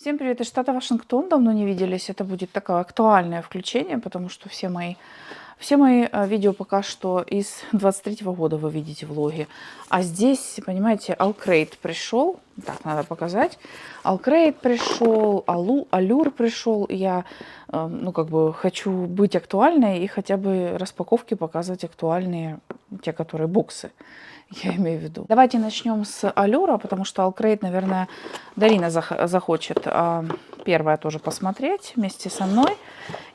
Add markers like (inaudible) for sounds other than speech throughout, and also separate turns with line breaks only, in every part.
Всем привет из штата Вашингтон. Давно не виделись. Это будет такое актуальное включение, потому что все мои, все мои э, видео пока что из 23 года вы видите влоги. А здесь, понимаете, Алкрейт пришел. Так, надо показать. Алкрейт пришел, Алу, Алюр пришел. Я, э, ну, как бы хочу быть актуальной и хотя бы распаковки показывать актуальные, те, которые боксы Я имею в виду. Давайте начнем с Алюра, потому что Алкрейт, наверное, Дарина зах- захочет а, первая тоже посмотреть вместе со мной.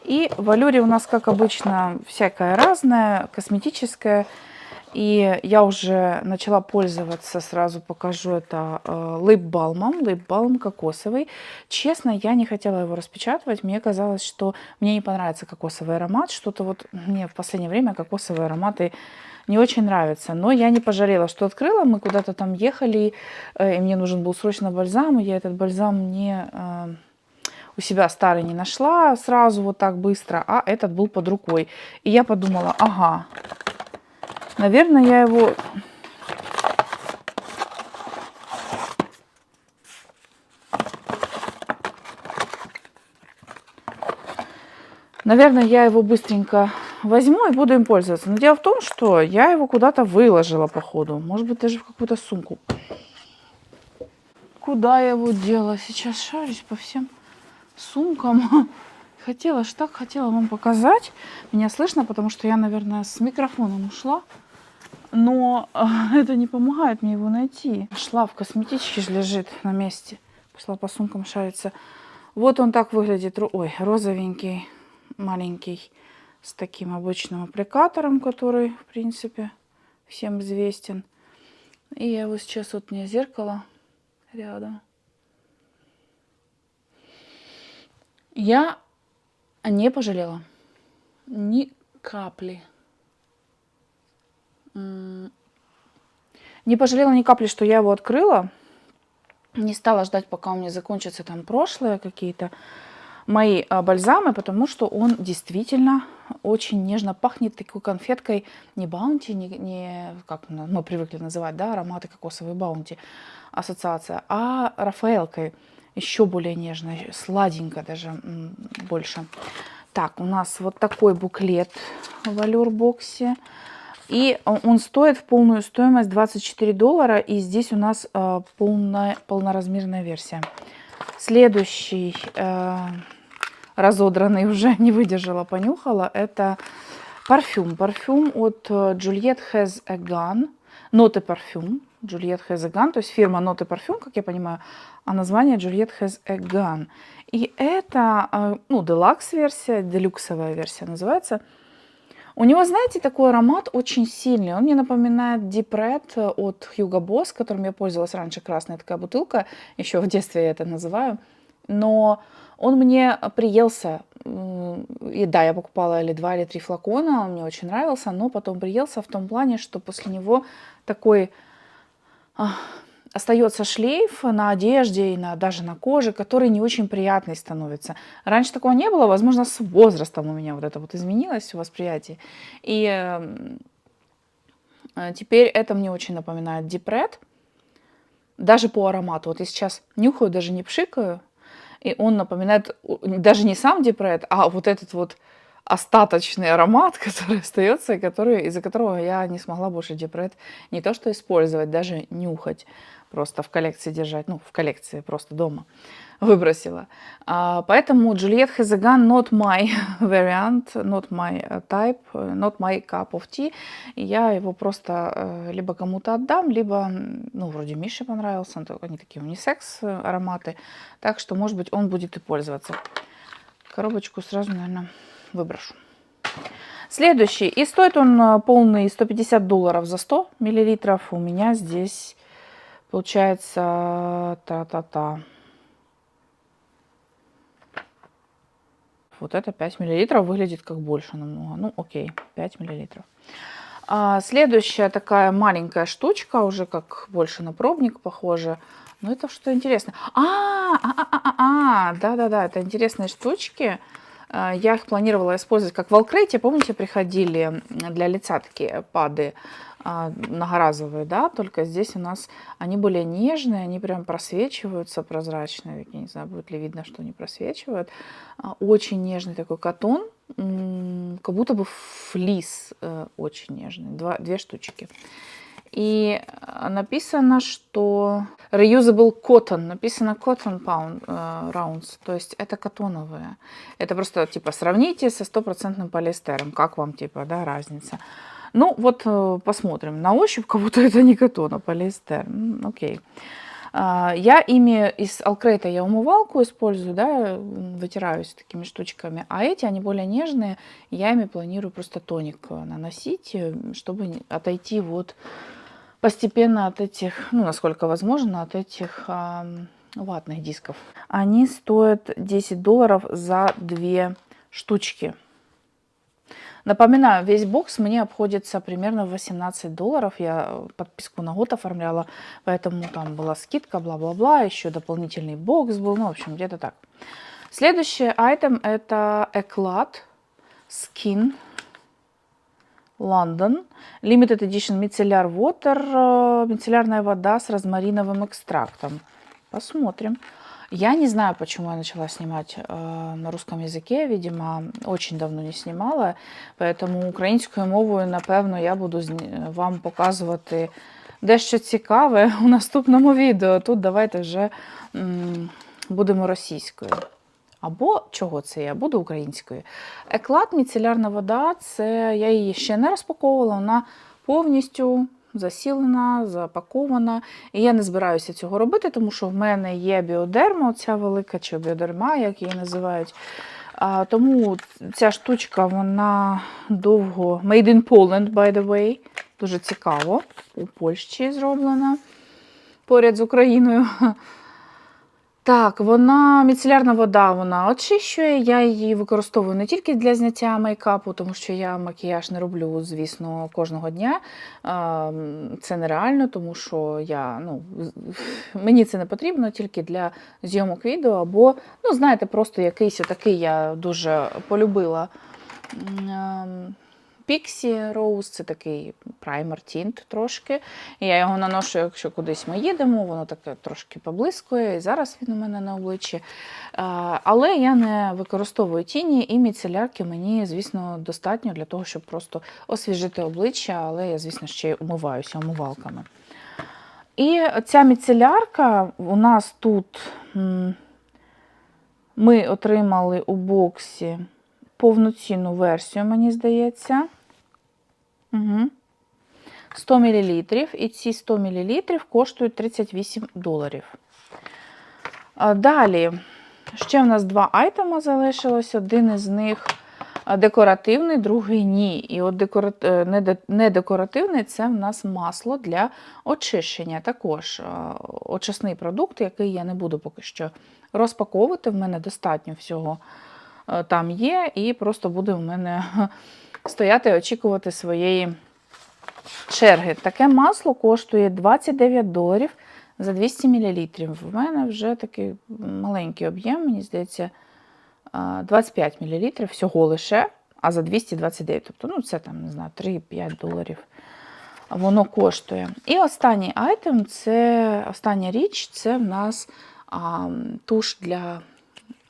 И в Алюре у нас, как обычно, всякое разное, косметическое. И я уже начала пользоваться, сразу покажу это э, лейб-балмом, лейб-балм кокосовый. Честно, я не хотела его распечатывать, мне казалось, что мне не понравится кокосовый аромат, что-то вот мне в последнее время кокосовые ароматы не очень нравятся. Но я не пожалела, что открыла, мы куда-то там ехали, э, и мне нужен был срочно бальзам, и я этот бальзам не... э, у себя старый не нашла сразу вот так быстро, а этот был под рукой. И я подумала, ага, Наверное, я его... Наверное, я его быстренько возьму и буду им пользоваться. Но дело в том, что я его куда-то выложила, походу. Может быть, даже в какую-то сумку. Куда я его дела? Сейчас шарюсь по всем сумкам. (laughs) Хотела ж так, хотела вам показать. Меня слышно, потому что я, наверное, с микрофоном ушла но э, (laughs) это не помогает мне его найти. Шла в косметичке же лежит на месте. Пошла по сумкам шариться. Вот он так выглядит. Ой, розовенький, маленький, с таким обычным аппликатором, который, в принципе, всем известен. И я его сейчас вот меня зеркало рядом. Я не пожалела ни капли. Не пожалела ни капли, что я его открыла. Не стала ждать, пока у меня закончатся там прошлые какие-то мои а, бальзамы, потому что он действительно очень нежно пахнет такой конфеткой. Не баунти, не, не как мы привыкли называть, да, ароматы кокосовой баунти, ассоциация, а Рафаэлкой. Еще более нежно, сладенько даже больше. Так, у нас вот такой буклет в Алюрбоксе. боксе и он стоит в полную стоимость 24 доллара. И здесь у нас э, полная, полноразмерная версия. Следующий э, разодранный (laughs) уже не выдержала, понюхала. Это парфюм. Парфюм от Juliette Has a Gun. Ноты парфюм. Juliette Has a Gun. То есть фирма Ноты парфюм, как я понимаю. А название Juliette Has a Gun. И это, э, ну, делакс версия, делюксовая версия называется. У него, знаете, такой аромат очень сильный. Он мне напоминает Deep Red от Hugo Boss, которым я пользовалась раньше. Красная такая бутылка. Еще в детстве я это называю. Но он мне приелся. И да, я покупала или два, или три флакона. Он мне очень нравился. Но потом приелся в том плане, что после него такой остается шлейф на одежде и на, даже на коже, который не очень приятный становится. Раньше такого не было, возможно, с возрастом у меня вот это вот изменилось восприятие. И эм, э, теперь это мне очень напоминает дипред, даже по аромату. Вот я сейчас нюхаю, даже не пшикаю, и он напоминает даже не сам Депред, а вот этот вот остаточный аромат, (laughs) который остается, который, из-за которого я не смогла больше Депред не то что использовать, даже нюхать, просто в коллекции держать, ну, в коллекции просто дома (laughs) выбросила. А, поэтому a gun, not my (laughs) variant, not my type, not my cup of tea. И я его просто э, либо кому-то отдам, либо, ну, вроде Мише понравился, они такие унисекс э, ароматы, так что, может быть, он будет и пользоваться. Коробочку сразу, наверное, выброшу. Следующий. И стоит он э, полный 150 долларов за 100 миллилитров. У меня здесь получается та-та-та. Вот это 5 миллилитров выглядит как больше намного. Ну, окей, 5 миллилитров. А, следующая такая маленькая штучка, уже как больше на пробник похоже. Ну, это что интересно. А, а, а, а, а, да-да-да, это интересные штучки. А, я их планировала использовать как в. Помните, приходили для лица такие пады а, многоразовые, да, только здесь у нас они более нежные, они прям просвечиваются прозрачные, я не знаю, будет ли видно, что они просвечивают. А, Очень нежный такой катон, как будто бы флис э, очень нежный, два, две штучки. И э, написано, что reusable cotton, написано cotton pound э, rounds, то есть это катоновые. Это просто типа сравните со стопроцентным полиэстером, как вам типа, да, разница. Ну вот э, посмотрим, на ощупь как будто это не катон, а полиэстер. М, Окей. А, Я ими из алкрейта я умывалку использую, да, вытираюсь такими штучками, а эти, они более нежные, я ими планирую просто тоник э, наносить, э, чтобы отойти вот постепенно от этих, ну, насколько возможно, от этих ватных дисков. Они стоят 10 долларов за две штучки. Напоминаю, весь бокс мне обходится примерно в 18 долларов. Я э, подписку на год оформляла, поэтому там была скидка, бла-бла-бла, еще дополнительный бокс был, ну, в общем, где-то так. Следующий айтем это Эклад Skin London Limited Edition Micellar Water, э, мицеллярная вода с розмариновым экстрактом. Посмотрим. Я не знаю, почему я начала снимать э, на русском язике. Видимо, очень давно не знімала. Поэтому українською мовою, напевно, я буду вам показувати дещо цікаве (laughs) у наступному відео. Тут давайте вже будемо російською. Або чого це я? Буду українською. Еклад, міцелярна вода, це я її ще не розпаковувала, вона повністю засілена, запакована. І я не збираюся цього робити, тому що в мене є біодерма, оця велика, чи біодерма, як її називають. А, тому ця штучка, вона довго Made in Poland, by the way. Дуже цікаво. У Польщі зроблена поряд з Україною. Так, вона міцелярна вода, вона очищує. Я її використовую не тільки для зняття мейкапу, тому що я макіяж не роблю, звісно, кожного дня. Це нереально, тому що я, ну, (laughs) мені це не потрібно тільки для зйомок відео, або, ну, знаєте, просто якийсь отакий я дуже полюбила. Pixie Rose це такий праймер тінт трошки. Я його наношу, якщо кудись ми їдемо, воно таке трошки поблискує. І зараз він у мене на обличчі. Але я не використовую тіні, і міцелярки мені, звісно, достатньо для того, щоб просто освіжити обличчя, але я, звісно, ще й умиваюся умивалками. І ця міцелярка у нас тут ми отримали у боксі повноцінну версію, мені здається. Угу. 100 мл. І ці 100 мл коштують 38 доларів. Далі, ще в нас два айтема залишилось. Один із них декоративний, другий ні. І от е, не декоративний це в нас масло для очищення. Також очисний продукт, який я не буду поки що розпаковувати. В мене достатньо всього там є, і просто буде в мене (laughs) стояти і очікувати своєї черги. Таке масло коштує 29 доларів за 200 мл. В мене вже такий маленький об'єм, мені здається, 25 мл всього лише, а за 229. Тобто, ну, це там, не знаю, 3-5 доларів воно коштує. І останній айтем це остання річ це в нас а, туш для.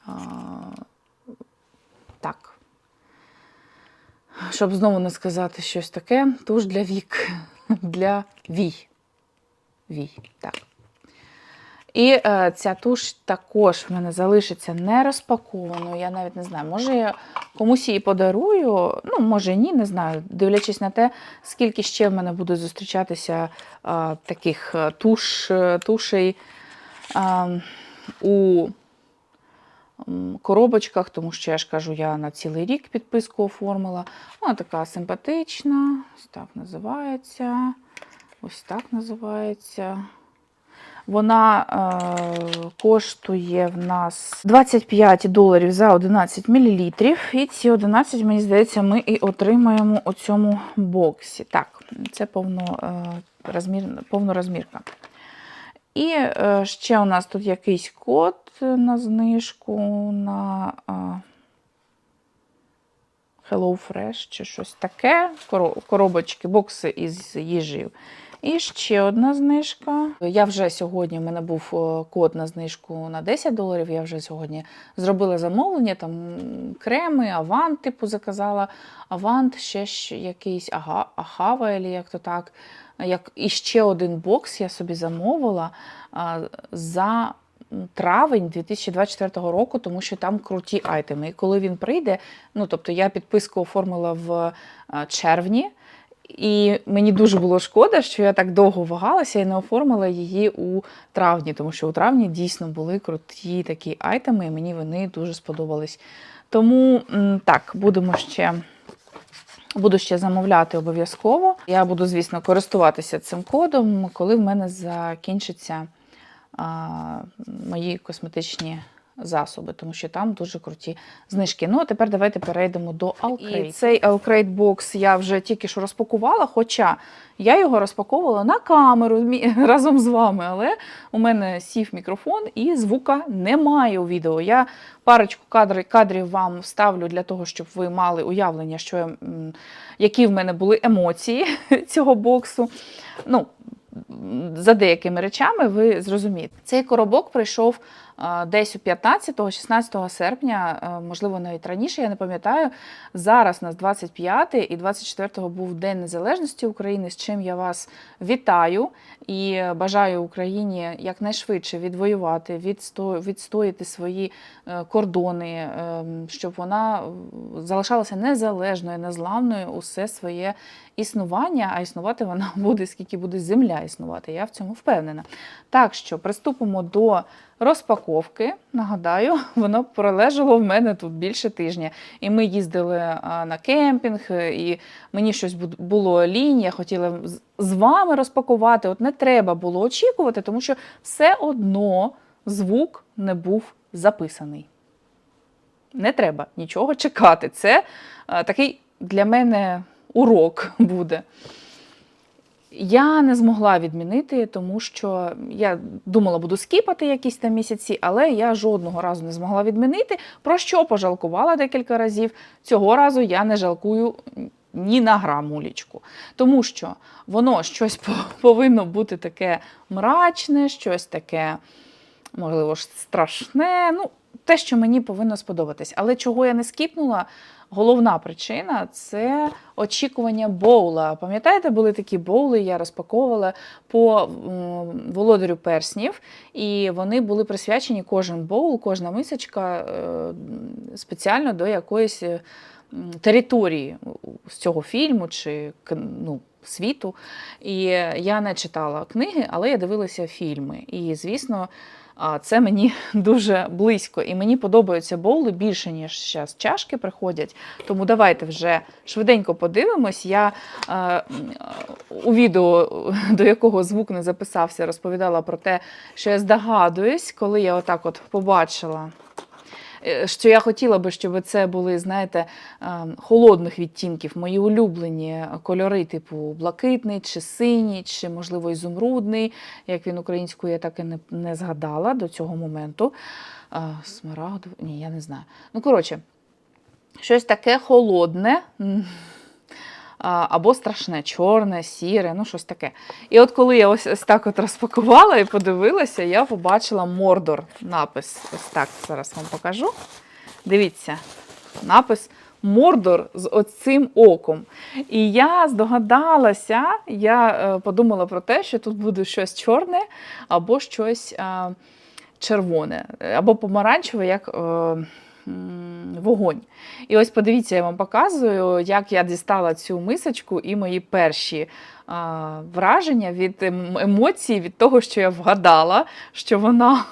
А, так. Щоб знову не сказати щось таке, туш для вік. Для вій. Вій, так. І е, ця туш також в мене залишиться не розпакованою. Я навіть не знаю, може я комусь її подарую, ну, може ні, не знаю, дивлячись на те, скільки ще в мене буде зустрічатися е, таких е, туш, е, тушей е, у коробочках, тому що я ж кажу, я на цілий рік підписку оформила. Вона така симпатична, ось так називається. Ось так називається. Вона е, коштує в нас 25 доларів за 11 мл. І ці 11, мені здається, ми і отримаємо у цьому боксі. Так, це повно, е, розмір, повнорозмірка. І е, ще у нас тут якийсь код на знижку на. HelloFresh чи щось таке. Коробочки, бокси із їжею. І ще одна знижка. Я вже сьогодні, в мене був е, код на знижку на 10 доларів. Я вже сьогодні зробила замовлення, там креми, авант, типу, заказала. Авант, ще якийсь ага, ахава, як то так. Як і ще один бокс я собі замовила а, за травень 2024 року, тому що там круті айтеми. І коли він прийде, ну тобто я підписку оформила в а, червні. І мені дуже було шкода, що я так довго вагалася і не оформила її у травні, тому що у травні дійсно були круті такі айтеми, і мені вони дуже сподобались. Тому так, будемо ще. Буду ще замовляти обов'язково. Я буду, звісно, користуватися цим кодом, коли в мене закінчаться а, мої косметичні засоби, тому що там дуже круті знижки. Ну, а тепер давайте перейдемо до Alcrate. І цей Alcrate Box я вже тільки що розпакувала, хоча я його розпаковувала на камеру (laughs) разом з вами, але у мене сів мікрофон і звука немає у відео. Я парочку кадрів, кадрів вам вставлю для того, щоб ви мали уявлення, що які в мене були емоції (laughs) цього боксу. Ну, за деякими речами ви зрозумієте. Цей коробок прийшов десь у 15-16 серпня, можливо, навіть раніше, я не пам'ятаю. Зараз у нас 25 і 24 був День Незалежності України, з чим я вас вітаю і бажаю Україні якнайшвидше відвоювати, відсто- відстояти свої е, кордони, щоб вона е, залишалася незалежною, незламною усе своє існування, а існувати вона (laughs) буде, скільки буде земля існувати. Я в цьому впевнена. Так що приступимо до розпаковки. Нагадаю, (laughs) воно пролежало в мене тут більше тижня. І ми їздили на кемпінг, і мені щось було лінь, я хотіла з- вами розпакувати. От не треба було очікувати, тому що все одно звук не був записаний. Не треба нічого чекати. Це такий для мене урок буде. Я не змогла відмінити, тому що я думала, буду скіпати якісь там місяці, але я жодного разу не змогла відмінити. Про що пожалкувала декілька разів. Цього разу я не жалкую ні на грамулечку. Тому що воно щось повинно бути таке мрачне, щось таке, можливо, страшне. Ну, те, що мені повинно сподобатись. Але чого я не скіпнула, головна причина це очікування боула. Пам'ятаєте, були такі боули, я розпаковувала по володарю перснів, і вони були присвячені кожен боул, кожна мисочка е, спеціально до якоїсь е, території з цього фільму чи ну, світу. І я не читала книги, але я дивилася фільми. І, звісно, це мені (laughs) дуже близько. І мені подобаються боули більше, ніж зараз чашки приходять. Тому давайте вже швиденько подивимось. Я е, у відео, до якого звук не записався, розповідала про те, що я здогадуюсь, коли я отак от побачила. Е, Що я хотіла би, щоб це були, знаєте, е, холодних відтінків, мої улюблені кольори, типу блакитний, чи синій, чи, можливо, ізумрудний. Як він українською, я так і не, не згадала до цього моменту. Е, Смарагдовий, ні, я не знаю. Ну, коротше, щось таке холодне. Або страшне, чорне, сіре, ну щось таке. І от коли я ось, ось так от розпакувала і подивилася, я побачила Мордор напис. Ось так зараз вам покажу. Дивіться, напис Мордор з оцим оком. І я здогадалася, я е, подумала про те, що тут буде щось чорне або щось червоне, або помаранчеве, як е, вогонь. І ось подивіться, я вам показую, як я дістала цю мисочку і мої перші а, враження від ем- емоцій, від того, що я вгадала, що вона,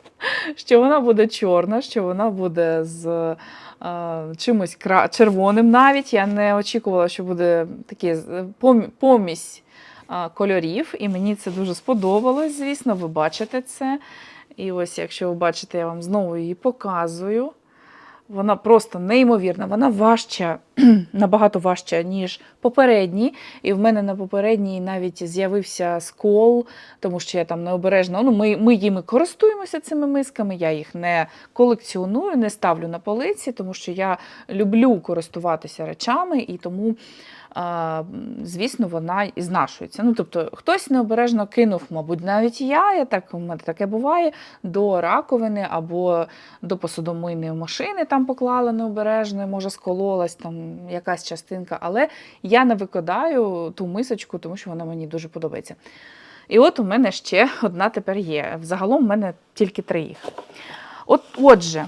(laughs) що вона буде чорна, що вона буде з а, чимось кра- червоним навіть. Я не очікувала, що буде такі з- пом- помість а, кольорів, і мені це дуже сподобалось, звісно, ви бачите це. І ось, якщо ви бачите, я вам знову її показую. Вона просто неймовірна, вона важча, (clears throat) набагато важча, ніж попередні. І в мене на попередній навіть з'явився скол, тому що я там необережно. Ну, ми, ми їми користуємося цими мисками. Я їх не колекціоную, не ставлю на полиці, тому що я люблю користуватися речами і тому. Звісно, вона і знашується. Ну, тобто, хтось необережно кинув, мабуть, навіть я, я так у мене таке буває, до раковини або до посудомийної машини там поклала необережно, може скололась там якась частинка, але я не викидаю ту мисочку, тому що вона мені дуже подобається. І от у мене ще одна тепер є. Взагалом в мене тільки три їх. От, отже,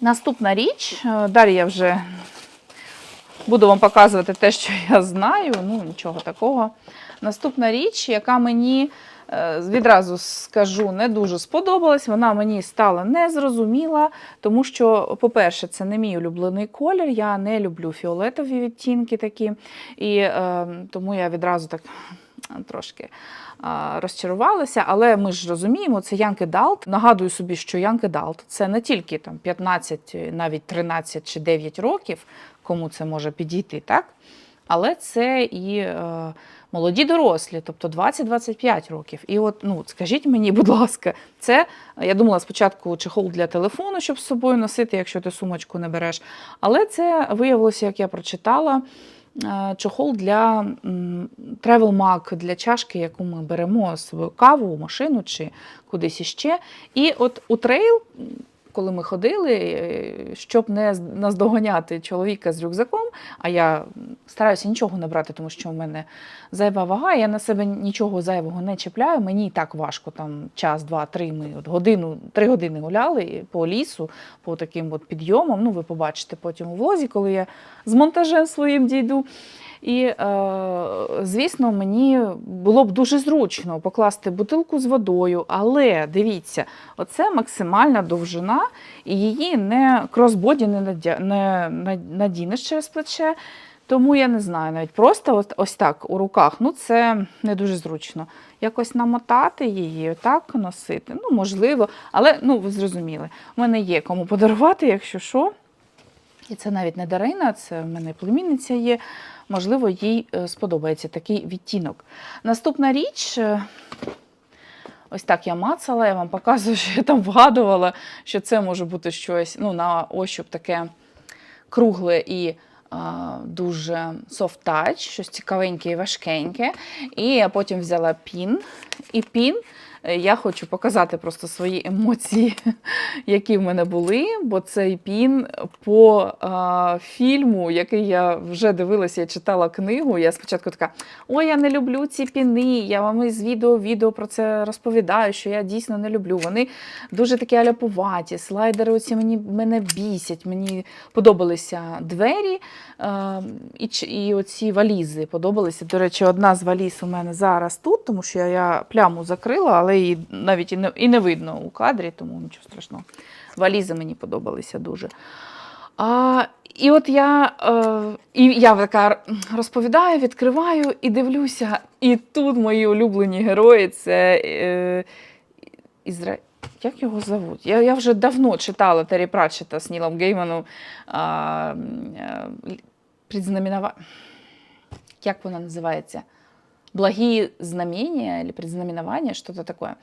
наступна річ, е, далі я вже буду вам показувати те, що я знаю, ну нічого такого. Наступна річ, яка мені відразу скажу, не дуже сподобалась, вона мені стала незрозуміла, тому що, по-перше, це не мій улюблений колір, я не люблю фіолетові відтінки такі, і е, тому я відразу так трошки розчарувалася, але ми ж розуміємо, це Янки Далт. Нагадую собі, що Янки Далт це не тільки там 15, навіть 13 чи 9 років, кому це може підійти, так? Але це і е, молоді дорослі, тобто 20-25 років. І от, ну, скажіть мені, (laughs) будь ласка, це я думала спочатку чехол для телефону, щоб з собою носити, якщо ти сумочку не береш. Але це виявилося, як я прочитала, е, чохол для travel mug, для чашки, яку ми беремо з собою каву, машину чи кудись іще. І от у трейл, коли ми ходили, е, щоб не наздоганяти чоловіка з рюкзаком, а я стараюся нічого не брати, тому що в мене зайва вага, я на себе нічого зайвого не чіпляю. Мені і так важко там час, два, три. Ми от годину, три години гуляли по лісу, по таким от підйомам. Ну, ви побачите потім у влозі, коли я з монтажем своїм дійду. І, е, звісно, мені було б дуже зручно покласти бутилку з водою, але дивіться, оце максимальна довжина, і її не кросбоді не, надінеш через плече. Тому я не знаю, навіть просто ось, так у руках, ну це не дуже зручно. Якось намотати її, так носити. Ну, можливо, але ну ви зрозуміли, у мене є кому подарувати, якщо що. І це навіть не Дарина, це в мене племінниця є. Можливо, їй е, сподобається такий відтінок. Наступна річ. е, Ось так я мацала, я вам показую, (laughs) що я там вгадувала, що це може бути щось ну, на ощуп таке кругле і дуже soft touch, щось цікавеньке і важкеньке. І я потім взяла пін. І пін я хочу показати просто свої емоції, (laughs) які в мене були, бо цей пін по а, фільму, який я вже дивилася, я читала книгу. Я спочатку така: ой, я не люблю ці піни. Я вам із відео відео про це розповідаю, що я дійсно не люблю. Вони дуже такі аляпуваті. Слайдери оці мені мене бісять. Мені подобалися двері е, і, і оці валізи подобалися. До речі, одна з валіз у мене зараз тут, тому що я пляму закрила, але її навіть і не, і не видно у кадрі, тому нічого страшного. Валізи мені подобалися дуже. А, і от я, е, і я така розповідаю, відкриваю і дивлюся. І тут мої улюблені герої це е, Ізра... Як його зовуть? Я, я вже давно читала Террі Пратчета з Нілом Гейманом а, м, е, предзнаменова... Як вона називається? Благі знамення или предзнаменование, что-то такое.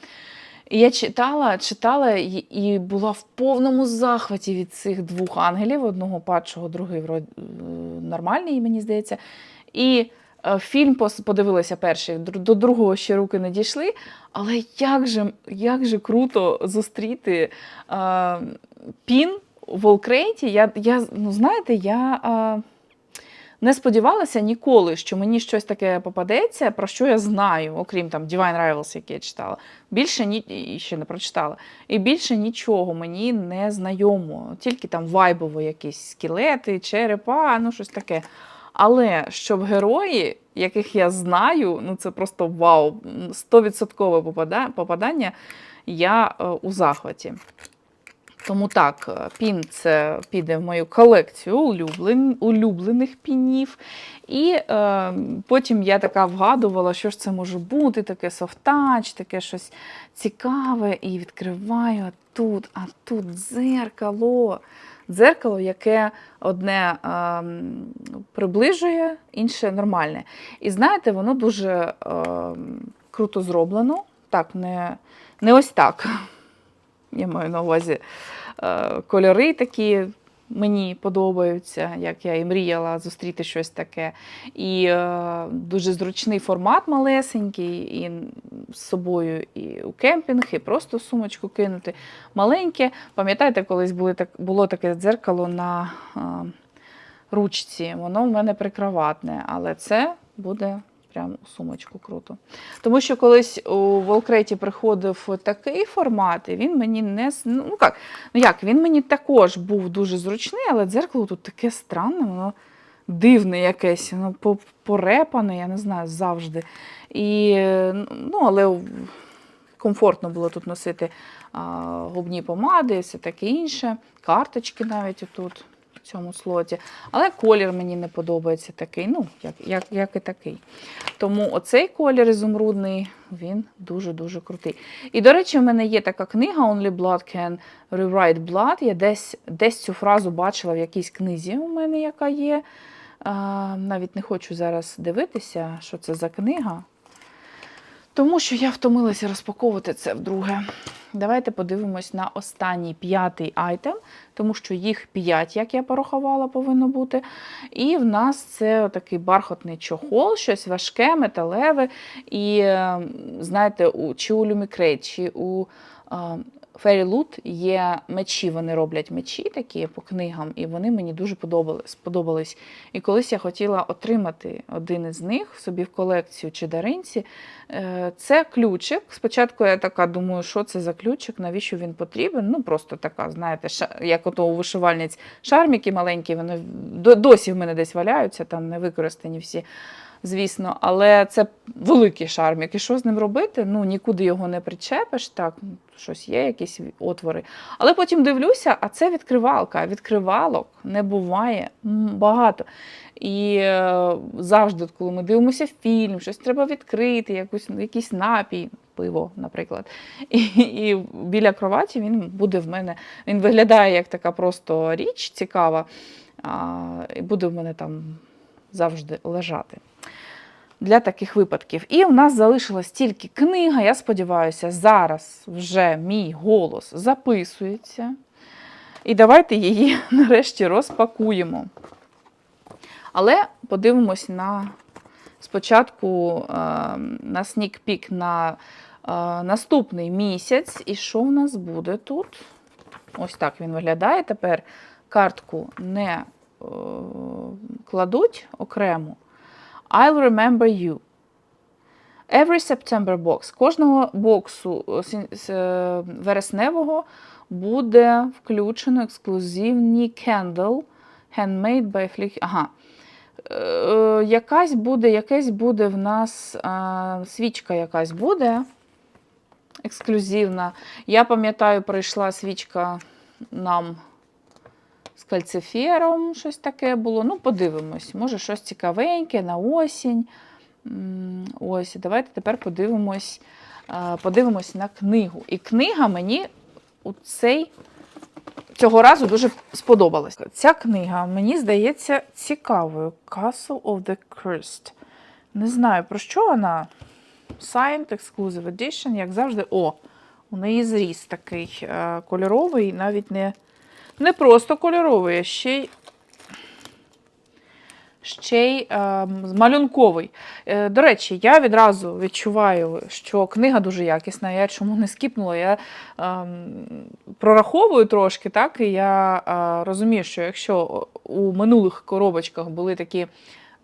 І я читала, читала і, була в повному захваті від цих двох ангелів: одного падшого, другий вроді, е, нормальний, мені здається. І е, фільм подивилася перший, до другого ще руки не дійшли. Але як же, як же круто зустріти е, пін у Волкрейті. Я, я, ну, знаєте, я. Е, не сподівалася ніколи, що мені щось таке попадеться, про що я знаю, окрім там Divine Rivals, який я читала. Більше ні і ще не прочитала. І більше нічого мені не знайомо. Тільки там вайбово якісь скелети, черепа, ну щось таке. Але щоб герої, яких я знаю, ну це просто вау, 100% попадання, я е, у захваті. Тому так, е, пін це піде в мою колекцію улюблен, улюблених пінів. І е, потім я така вгадувала, що ж це може бути, таке софтач, таке щось цікаве. І відкриваю, тут, а тут дзеркало. Дзеркало, яке одне ем, приближує, інше нормальне. І знаєте, воно дуже ем, круто зроблено. Так, не, не ось так. Я маю на увазі е, кольори такі. Мені подобаються, як я і мріяла зустріти щось таке. І е, дуже зручний формат малесенький, і з собою і у кемпінг, і просто сумочку кинути. Маленьке. Пам'ятаєте, колись були так, було таке дзеркало на е, ручці. Воно в мене прикроватне, але це буде прямо у сумочку круто. Тому що колись у Волкреті приходив такий формат, і він мені не ну як, ну як, він мені також був дуже зручний, але дзеркало тут таке странне, воно дивне якесь, воно порепане, я не знаю, завжди. І, ну, але комфортно було тут носити а, губні помади, все таке інше, карточки навіть отут. Цьому слоті, але колір мені не подобається такий, ну, як, як, як і такий. Тому оцей колір ізумрудний, він дуже-дуже крутий. І, до речі, в мене є така книга Only Blood Can Rewrite Blood. Я десь, десь цю фразу бачила в якійсь книзі у мене, яка є. А, навіть не хочу зараз дивитися, що це за книга. Тому що я втомилася розпаковувати це вдруге. Давайте подивимось на останній п'ятий айтем, тому що їх п'ять, як я порахувала, повинно бути. І в нас це такий бархатний чохол, щось важке, металеве. І е, знаєте, чи у Lumicrate, чи у Fairy є мечі, вони роблять мечі такі по книгам, і вони мені дуже подобали- сподобались. І колись я хотіла отримати один із них собі в колекцію чи даринці. Е, Це ключик. Спочатку я така думаю, що це за ключик, навіщо він потрібен. Ну, просто така, знаєте, як ото у вишивальниць шарміки маленькі, вони досі в мене десь валяються, там не використані всі. Звісно, але це великий шармік. І що з ним робити? Ну, нікуди його не причепиш, так, щось є, якісь отвори. Але потім дивлюся, а це відкривалка. Відкривалок не буває багато. І е, завжди, коли ми дивимося фільм, щось треба відкрити, якусь, якийсь напій, пиво, наприклад. І, і біля кроваті він буде в мене. Він виглядає як така просто річ цікава, а, і буде в мене там завжди лежати. Для таких випадків. І в нас залишилась тільки книга. Я сподіваюся, зараз вже мій голос записується. І давайте її (laughs) нарешті розпакуємо. Але подивимось на спочатку е, на снік-пік на е, наступний місяць. І що в нас буде тут? Ось так він виглядає. Тепер картку не е, кладуть окремо. I'll remember you. Every September box. Кожного боксу е, е, вересневого буде включено ексклюзивний candle handmade by Flick. Ага. Е, якась буде, якесь буде в нас е, свічка якась буде ексклюзивна. Я пам'ятаю, прийшла свічка нам кальцифером, щось таке було. Ну, подивимось, може щось цікавеньке на осінь. Ось, давайте тепер подивимось, подивимось на книгу. І книга мені у цей цього разу дуже сподобалась. Ця книга мені здається цікавою. Castle of the Cursed. Не знаю, про що вона. Signed Exclusive Edition, як завжди. О, у неї зріз такий е, кольоровий, навіть не, не просто кольоровий, а ще й ще й е, малюнковий. Е, до речі, я відразу відчуваю, що книга дуже якісна. Я чому не скіпнула? Я е, прораховую трошки, так, і я е, розумію, що якщо у минулих коробочках були такі.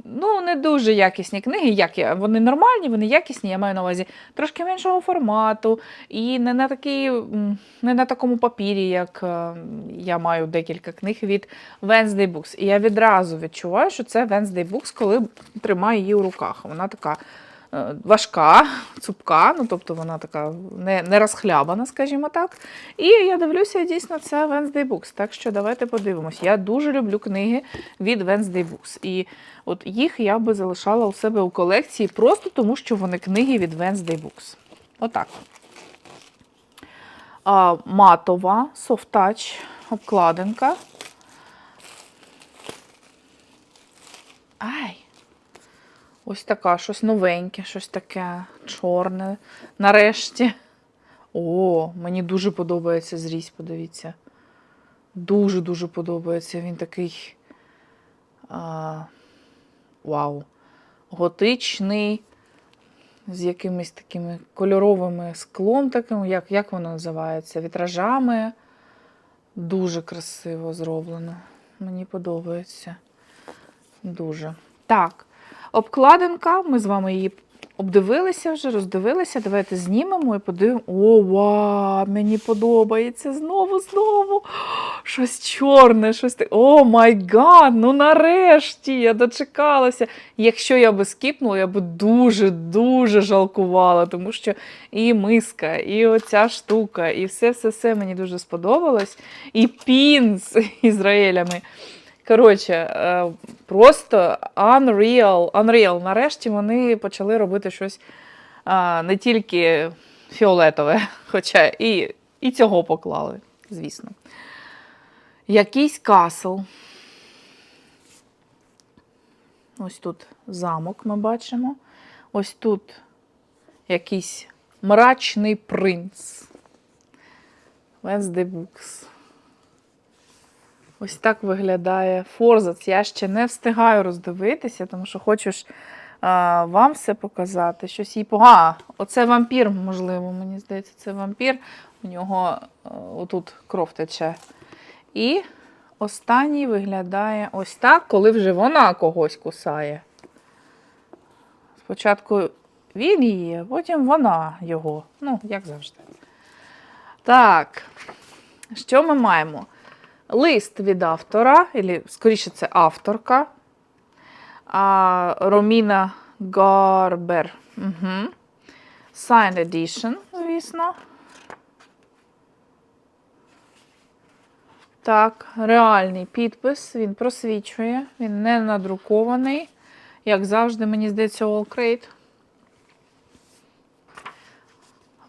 Ну, не дуже якісні книги. Як я? Вони нормальні, вони якісні, я маю на увазі трошки меншого формату, і не на такій, не на такому папірі, як е, я маю декілька книг від Wednesday Books. І я відразу відчуваю, що це Wednesday Books, коли тримаю її у руках. Вона така важка, цупка, ну тобто вона така не, не розхлябана, скажімо так. І я дивлюся, дійсно це Wednesday Books. Так що давайте подивимось. Я дуже люблю книги від Wednesday Books. І от їх я би залишала у себе у колекції просто тому, що вони книги від Wednesday Books. Отак. а, матова, софт-тач, обкладинка. Ай! Ось така, щось новеньке, щось таке чорне. Нарешті. О, мені дуже подобається зрізь, подивіться. Дуже-дуже подобається. Він такий. А, вау. Готичний, з якимись такими кольоровими склом, таким, як, як воно називається? Вітражами. Дуже красиво зроблено. Мені подобається. Дуже. Так, обкладинка, ми з вами її обдивилися вже, роздивилися. Давайте знімемо і подивимо. О, вау, мені подобається. Знову, знову. Щось чорне, щось таке. О май гад, ну нарешті я дочекалася. Якщо я би скіпнула, я би дуже-дуже жалкувала, тому що і миска, і оця штука, і все-все-все мені дуже сподобалось. І пін з Ізраїлями. Коротше, е, просто unreal, unreal. Нарешті вони почали робити щось не тільки фіолетове, (laughs) хоча і, і цього поклали, звісно. Якийсь касл. Ось тут замок ми бачимо. Ось тут якийсь мрачний принц. Wednesday Books. Ось так виглядає форзац. Я ще не встигаю роздивитися, тому що хочу ж а, вам все показати. Щось їй пога. Оце вампір, можливо, мені здається, це вампір. У нього а, отут кров тече. І останній виглядає ось так, коли вже вона когось кусає. Спочатку він її, а потім вона його. Ну, як завжди. Так, що ми маємо? Лист від автора, або, скоріше, це авторка Роміна Гарбер. Угу. Signed edition, звісно. Так, реальний підпис, він просвічує, він не надрукований. Як завжди, мені здається, All Crate.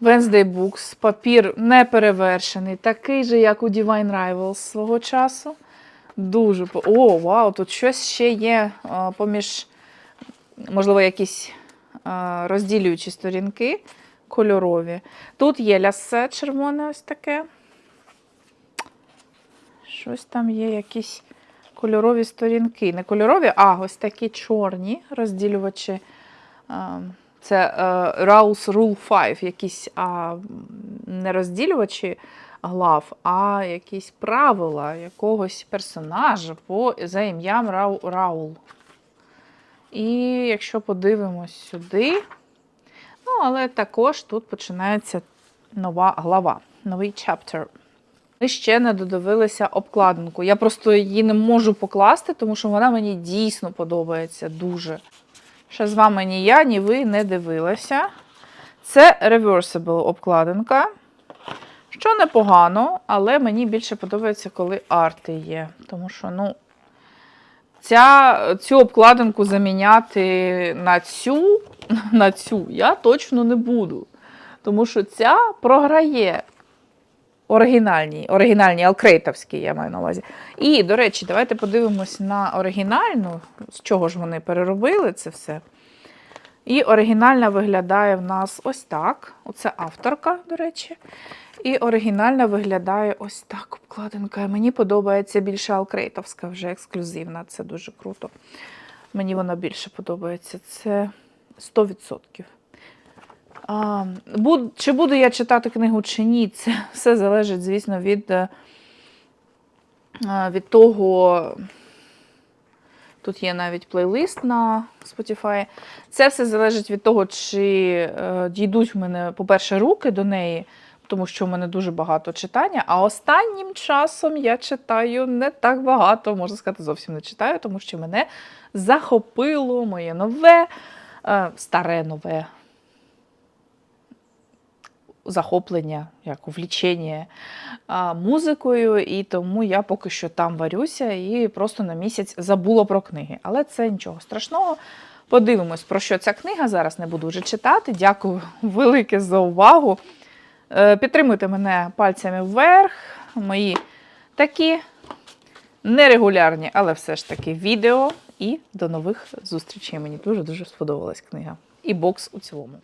Wednesday Books, папір не перевершений, такий же, як у Divine Rivals свого часу. Дуже О, вау, тут щось ще є поміж, можливо, якісь розділюючі сторінки кольорові. Тут є лясе червоне ось таке. Щось там є, якісь кольорові сторінки. Не кольорові, а ось такі чорні розділювачі. Це е, Rouse Rule 5, якісь а, не розділювачі глав, а якісь правила якогось персонажа по, за ім'ям Рау, Раул. І якщо подивимось сюди, ну, але також тут починається нова глава, новий чаптер. Ми ще не додивилися обкладинку. Я просто її не можу покласти, тому що вона мені дійсно подобається дуже. Ще з вами ні я, ні ви не дивилися. Це reversible обкладинка. Що непогано, але мені більше подобається, коли арти є. Тому що, ну, ця, цю обкладинку заміняти на цю, (laughs) на цю я точно не буду. Тому що ця програє оригінальній, оригінальній алкрейтовській, я маю на увазі. І, до речі, давайте подивимось на оригінальну, з чого ж вони переробили це все. І оригінальна виглядає в нас ось так. Оце авторка, до речі. І оригінальна виглядає ось так обкладинка. Мені подобається більше алкрейтовська, вже ексклюзивна. Це дуже круто. Мені вона більше подобається. Це 100%. А, чи буду я читати книгу, чи ні, це все залежить, звісно, від, е, від того. Тут є навіть плейлист на Spotify. Це все залежить від того, чи е, дійдуть в мене, по-перше, руки до неї, тому що в мене дуже багато читання. А останнім часом я читаю не так багато, можна сказати, зовсім не читаю, тому що мене захопило моє нове, е, старе нове захоплення, як увлічення музикою, і тому я поки що там варюся і просто на місяць забула про книги. Але це нічого страшного. Подивимось, про що ця книга. Зараз не буду вже читати. Дякую велике за увагу. Е, Підтримуйте мене пальцями вверх. Мої такі нерегулярні, але все ж таки відео. І до нових зустрічей. Мені дуже-дуже сподобалась книга. І бокс у цілому.